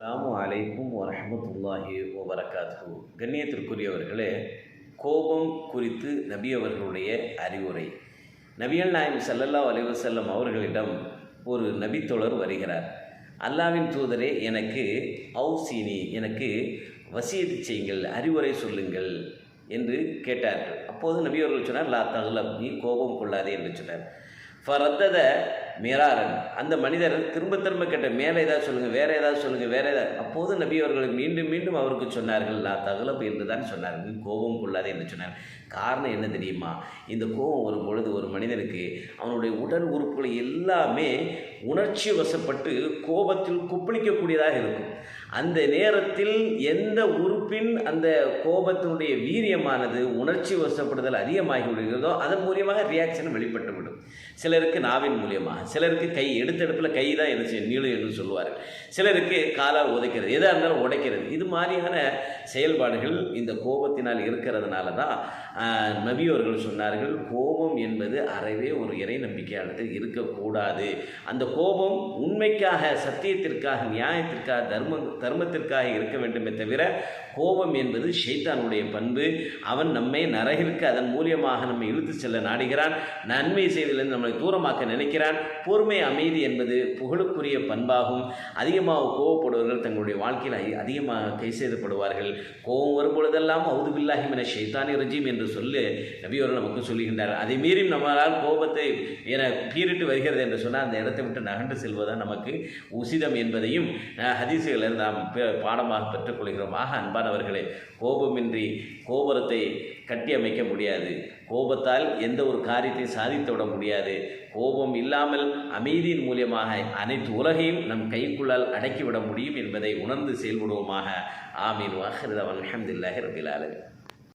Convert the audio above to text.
Alarm அலைக்கும் வரமத்துல்லாஹி வபரகாத்து கண்ணியத்திற்குரியவர்களே கோபம் குறித்து நபி அவர்களுடைய அறிவுரை. நபியல் நாயம் சல்லல்லா அலைஹி வஸல்லம் அவர்களிடம் ஒரு நபித்தொழர் வருகிறார். அல்லாவின் தூதரே எனக்கு அவுசீனி எனக்கு வசியத்து செய்யுங்கள் அறிவுரை சொல்லுங்கள் என்று கேட்டார்கள். அப்போது நபி அவர்கள் சொன்னார் லா தகுலம் நீ கோபம் கொள்ளாதே என்று சொன்னார். ஃபரத்தத மிராரன் அந்த மனிதர் திரும்ப திரும்ப கேட்ட மேலே ஏதாவது சொல்லுங்கள் வேறு ஏதாவது சொல்லுங்கள் வேறு ஏதாவது. அப்போது நபி அவர்கள் மீண்டும் மீண்டும் அவருக்கு சொன்னார்கள் நான் தகலப்பு என்று தான் சொன்னார்கள். கோபம் கொள்ளாதே என்று சொன்னார். காரணம் என்ன தெரியுமா? இந்த கோபம் வரும் பொழுது ஒரு மனிதனுக்கு அவனுடைய உடல் உறுப்புகள் எல்லாமே உணர்ச்சி வசப்பட்டு கோபத்தில் குப்பளிக்கக்கூடியதாக இருக்கும். அந்த நேரத்தில் எந்த உறுப்பின் அந்த கோபத்தினுடைய வீரியமானது உணர்ச்சி வசப்படுதல் அதிகமாகி விடுகிறதோ அதன் மூலியமாக ரியாக்ஷன் வெளிப்பட்டுவிடும் சிலருக்கு நாவின் மூலியமாக சிலருக்கு கை எடுத்தெடுப்பில் கை தான் என்ன செய்யும் நீளும் என்று சொல்லுவார். சிலருக்கு காலால் உதைக்கிறது. எதாக இருந்தாலும் உடைக்கிறது. இது மாதிரியான செயல்பாடுகள் இந்த கோபத்தினால் இருக்கிறதுனால தான் ஆஹ், நபியோர்கள் சொன்னார்கள் கோபம் என்பது அறவே ஒரு இறை நம்பிக்கையானது இருக்கக்கூடாது. அந்த கோபம் உண்மைக்காக சத்தியத்திற்காக நியாயத்திற்காக தர்ம தர்மத்திற்காக இருக்க வேண்டுமே தவிர கோபம் என்பது ஷைத்தானுடைய பண்பு. அவன் நம்மை நரகிற்கு அதன் மூலியமாக நம்மை இழுத்து செல்ல நாடுகிறான். நன்மை செய்திலிருந்து நம்மளை தூரமாக்க நினைக்கிறான். பொறுமை அமைதி என்பது புகழுக்குரிய பண்பாகும். அதிகமாக கோவப்படுவர்கள் தங்களுடைய வாழ்க்கையில் அதிகமாக கை செய்தப்படுவார்கள் கோபம் வரும் பொழுதெல்லாம் அவுதுபில்லாஹிமின ஷைத்தானி ரஜீம் என்று சொல்லி நபியோர்கள் நமக்கு சொல்லுகின்றார். அதை மீறி நம்மளால் கோபத்தை என பீரிட்டு வருகிறது என்று சொன்னால் அந்த இடத்தை விட்டு நகண்டு செல்வதுதான் நமக்கு உசிதம் என்பதையும் அஹ், ஹதீசுகளில் நாம் பாடமாக பெற்றுக்கொள்கிறோம் ஆக அன்பானவர்களே கோபமின்றி கோபுரத்தை கட்டி அமைக்க முடியாது. கோபத்தால் எந்த ஒரு காரியத்தையும் சாதித்து விட முடியாது. கோபம் இல்லாமல் அமைதியின் மூலியமாக அனைத்து உலகையும் நம் கைக்குள்ளால் அடக்கிவிட முடியும் என்பதை உணர்ந்து செயல்படுவோமாக. ஆமீன். வாஹிருதவன் அஹமதுல்லாஹி ரபில்